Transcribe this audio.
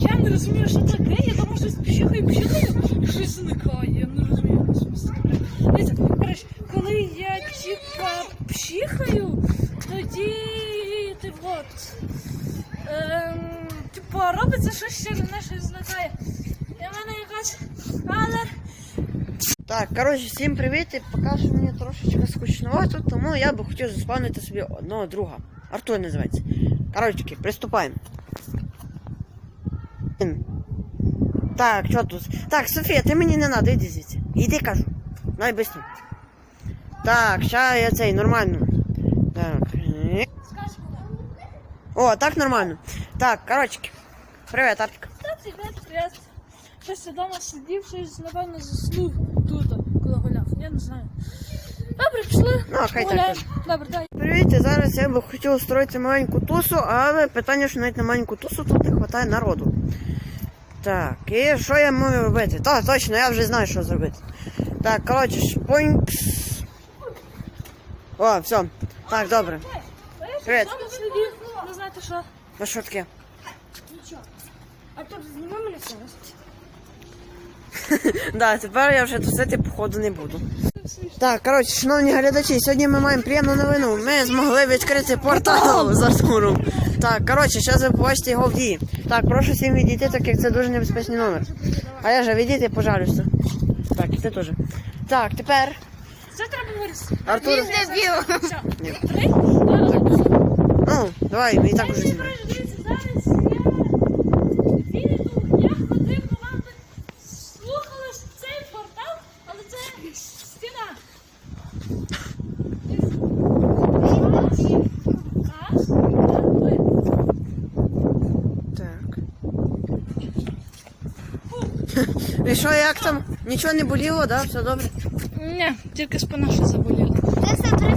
Я не розумію, що таке, я думаю, щось пчихаю, і щось зникає, я не розумію, що. Дивіться, коротше, коли я типа пчихаю, тоді ти от, ем, типа робиться щось ще мене щось зникає. І в мене якась, але Так, коротше, всім привіт. І поки мені трошечки скучновато, тому я би хотів заспавнити собі одного друга. Артур називається. Коротше, приступаємо. Так, що тут? Так, Софія, ти мені не надо, іди звідси. Іди, кажу. Дай быстро. Так, ща я цей нормально. Так. О, так нормально. Так, коротше. Привіт, Артик. Та привіт, привіт. Щось вдома сидів, щось, напевно, заснув тут, коли гуляв. Я не знаю. Добре, пішли. Ну, хай так теж. Добре, дай. Привіт, зараз я би хотів устроїти маленьку тусу, але питання, що навіть на маленьку тусу тут не вистачає народу. Так, і що я можу робити? Так, точно, я вже знаю, що зробити. Так, коротше, шпонькс. О, все. Так, добре. Привіт. Не знаєте що. Ну що таке? Нічого. А тут мене зараз. Да, тепер я вже тусити походу не буду. Так, коротше, шановні глядачі, сьогодні ми маємо приємну новину. Ми змогли відкрити портал з Артуром. Так, коротше, зараз ви побачите його в дії. Так, прошу всім відійти, так як це дуже небезпечний номер. А я же відійти, пожалуйста. Так, і ти теж. Так, тепер. Це треба вирісти. Артур. Ні. Три. Ну, давай, ми і так уже знімаємо. Дивіться, зараз я відео, я ходив до вам, слухали цей портал, але це стіна. Раз, два, Так. І що, як там? Нічого не боліло, да? Все добре? Ні, тільки спина ще заболіла. Це все три